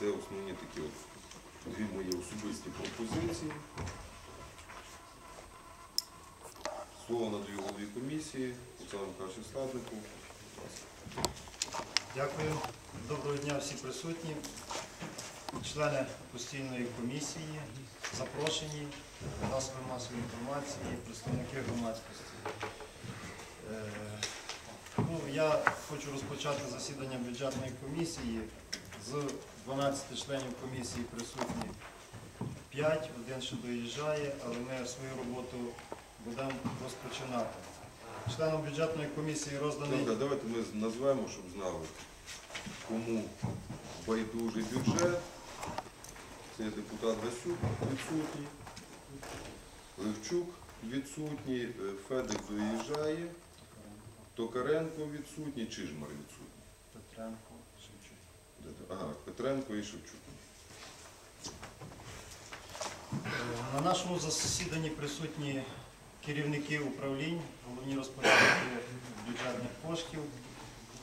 Це основні такі от дві мої особисті пропозиції. Слово надаю голові комісії, Олександру Михайловичу Стаднику. Дякую. Доброго дня всі присутні, члени постійної комісії, запрошені, засоби масової інформації, представники громадськості. Е, Ну, я хочу розпочати засідання бюджетної комісії. З 12 членів комісії присутні 5, один ще доїжджає, але ми свою роботу будемо розпочинати. Членам бюджетної комісії розданий. Добре, давайте ми назвемо, щоб знали, кому байдужий бюджет. Це депутат Гасюк відсутній, Левчук відсутній, е, Федик доїжджає, Токаренко відсутній, Чижмар відсутній. Петренко, Петренко і Шевчук. На нашому засіданні присутні керівники управлінь, головні розпорядники бюджетних коштів.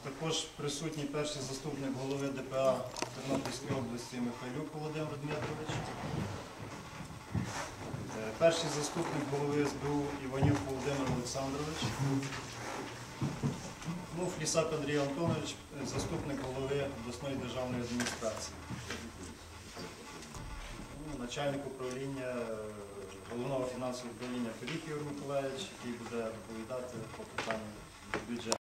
Також присутній перший заступник голови ДПА Тернопільської області Михайлюк Володимир Дмитрович. Е, Перший заступник голови СБУ Іванюк Володимир Олександрович. Ну, Флісак Андрій Антонович, е, заступник голови обласної державної адміністрації. Ну, начальник управління е, головного фінансового управління Фелік Ігор Миколаївич, який буде доповідати по питанню бюджету.